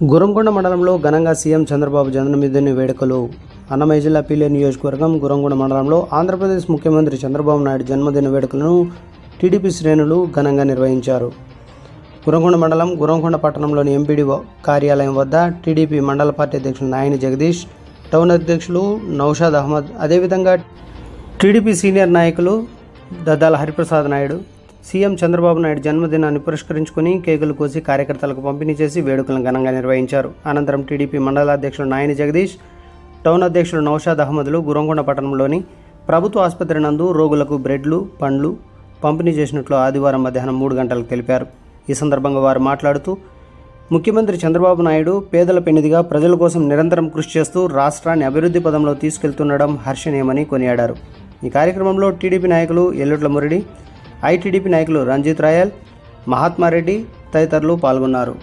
గురంగొండ మండలంలో ఘనంగా సీఎం చంద్రబాబు జన్మదిన వేడుకలు. అన్నమయ్య జిల్లా పీలే నియోజకవర్గం గురంగొండ మండలంలో ఆంధ్రప్రదేశ్ ముఖ్యమంత్రి చంద్రబాబు నాయుడు జన్మదిన వేడుకలను టీడీపీ శ్రేణులు ఘనంగా నిర్వహించారు. గురంకొండ మండలం గురంకొండ పట్టణంలోని ఎంపీడీఓ కార్యాలయం వద్ద టీడీపీ మండల పార్టీ అధ్యక్షులు నాయని జగదీష్ టౌన్ అధ్యక్షులు నౌషాద్ అహ్మద్ అదేవిధంగా టీడీపీ సీనియర్ నాయకులు దద్దాల హరిప్రసాద్ నాయుడు సీఎం చంద్రబాబు నాయుడు జన్మదినాన్ని పురస్కరించుకుని కేకులు కోసి కార్యకర్తలకు పంపిణీ చేసి వేడుకలను ఘనంగా నిర్వహించారు. అనంతరం టీడీపీ మండల అధ్యక్షులు నాయని జగదీష్ టౌన్ అధ్యక్షులు నౌషాద్ అహ్మద్లు గురంగొండ పట్టణంలోని ప్రభుత్వ ఆసుపత్రి నందు రోగులకు బ్రెడ్లు పండ్లు పంపిణీ చేసినట్లు ఆదివారం మధ్యాహ్నం మూడు గంటలకు తెలిపారు. ఈ సందర్భంగా వారు మాట్లాడుతూ ముఖ్యమంత్రి చంద్రబాబు నాయుడు పేదల పెన్నిదిగా ప్రజల కోసం నిరంతరం కృషి చేస్తూ రాష్ట్రాన్ని అభివృద్ధి పదంలో తీసుకెళ్తుండడం హర్షణీయమని కొనియాడారు. ఈ కార్యక్రమంలో టీడీపీ నాయకులు ఎల్లుట్ల మురడి ఐటీడీపీ నాయకులు రంజిత్ రాయల్ మహాత్మారెడ్డి తదితరులు పాల్గొన్నారు.